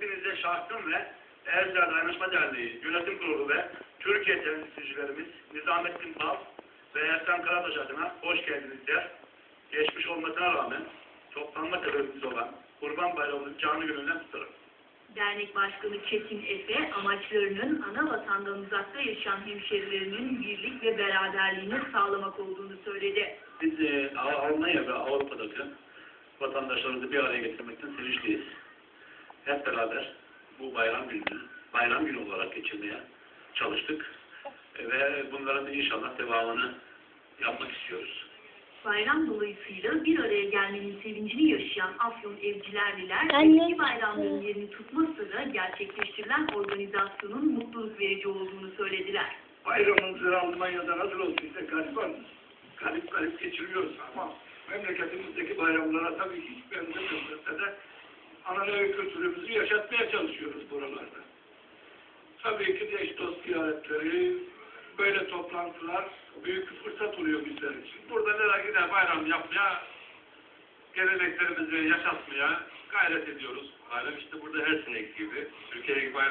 hepinize şahsım ve Erzurum Dayanışma Derneği Yönetim Kurulu ve Türkiye temsilcilerimiz Nizamettin Bal ve Ersan Karataş adına hoş geldiniz der. Geçmiş olmasına rağmen toplanma sebebimiz olan Kurban Bayramı'nın canlı gününden tutarım. Dernek Başkanı Çetin Efe, amaçlarının ana vatandan uzakta yaşayan hemşerilerinin birlik ve beraberliğini sağlamak olduğunu söyledi. Biz e, Almanya ve Avrupa'daki vatandaşlarımızı bir araya getirmekten sevinçliyiz. Hep beraber bu bayram gününü bayram günü olarak geçirmeye çalıştık. Ve bunların da inşallah devamını yapmak istiyoruz. Bayram dolayısıyla bir araya gelmenin sevincini yaşayan Afyon Evcilerliler, eski bayramların yerini tutma sıra gerçekleştirilen organizasyonun mutluluk verici olduğunu söylediler. bayramımızı Almanya'da nasıl olduysa garibanız. Garip garip geçiriyoruz ama memleketimizdeki bayramlara tabii ki hiç benzemese Anadolu kültürümüzü yaşatmaya çalışıyoruz buralarda. Tabii ki de eş dost ziyaretleri, böyle toplantılar büyük bir fırsat oluyor bizler için. Burada nereye gider bayram yapmaya, geleneklerimizi yaşatmaya gayret ediyoruz. Bayram işte burada her seneki gibi. Türkiye'deki bayram